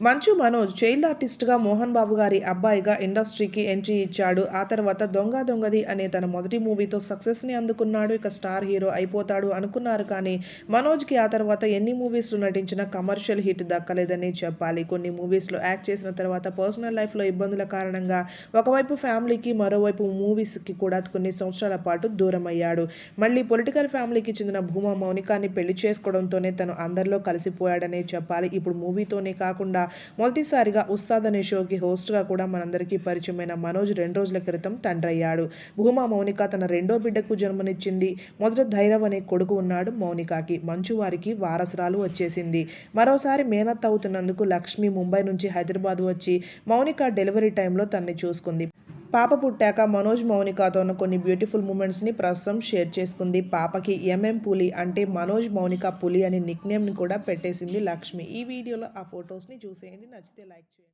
Manchu Manoj child ఆర్టిస్ట్గా మోహన్ బాబు గారి అబ్బాయిగా ఇండస్ట్రీకి ఎంట్రీ ఇచ్చాడు. ఆ తర్వాత దొంగ దొంగది అనే తన మొదటి మూవీతో సక్సెస్ని అందుకున్నాడు. ఇక స్టార్ హీరో అయిపోతాడు అనుకున్నారు కానీ మనోజ్కి ఆ తర్వాత ఎన్ని మూవీస్లో నటించినా కమర్షియల్ హిట్ దక్కలేదని చెప్పాలి. కొన్ని మూవీస్లో యాక్ట్ చేసిన తర్వాత పర్సనల్ లైఫ్లో ఇబ్బందుల కారణంగా ఒకవైపు ఫ్యామిలీకి మరోవైపు మూవీస్కి కూడా కొన్ని సంవత్సరాల పాటు దూరం అయ్యాడు మళ్ళీ పొలిటికల్ ఫ్యామిలీకి చెందిన భూమా మౌనికాన్ని పెళ్ళి చేసుకోవడంతోనే తను అందరిలో కలిసిపోయాడనే చెప్పాలి. ఇప్పుడు మూవీతోనే కాకుండా మొదటిసారిగా ఉస్తాద్ అనే షోకి హోస్ట్గా కూడా మనందరికీ పరిచయమైన మనోజ్ రెండు రోజుల క్రితం తండ్రయ్యాడు. భూమా మౌనిక తన రెండో బిడ్డకు జన్మనిచ్చింది. మొదట ధైరవ్ అనే కొడుకు ఉన్నాడు మౌనికాకి. మంచు వారికి వారసురాలు వచ్చేసింది. మరోసారి మేనత్ అవుతున్నందుకు లక్ష్మి ముంబై నుంచి హైదరాబాద్ వచ్చి మౌనిక డెలివరీ టైంలో తన్ని చూసుకుంది. పాప పుట్టాక మనోజ్ మౌనికతో ఉన్న కొన్ని బ్యూటిఫుల్ మూమెంట్స్ని ప్రస్తుతం షేర్ చేసుకుంది. పాపకి ఎంఎం పులి అంటే మనోజ్ మౌనిక పులి అని నిక్నేమ్ని కూడా పెట్టేసింది లక్ష్మి. ఈ వీడియోలో ఆ ఫొటోస్ని చూసేయండి. నచ్చితే లైక్ చేయండి.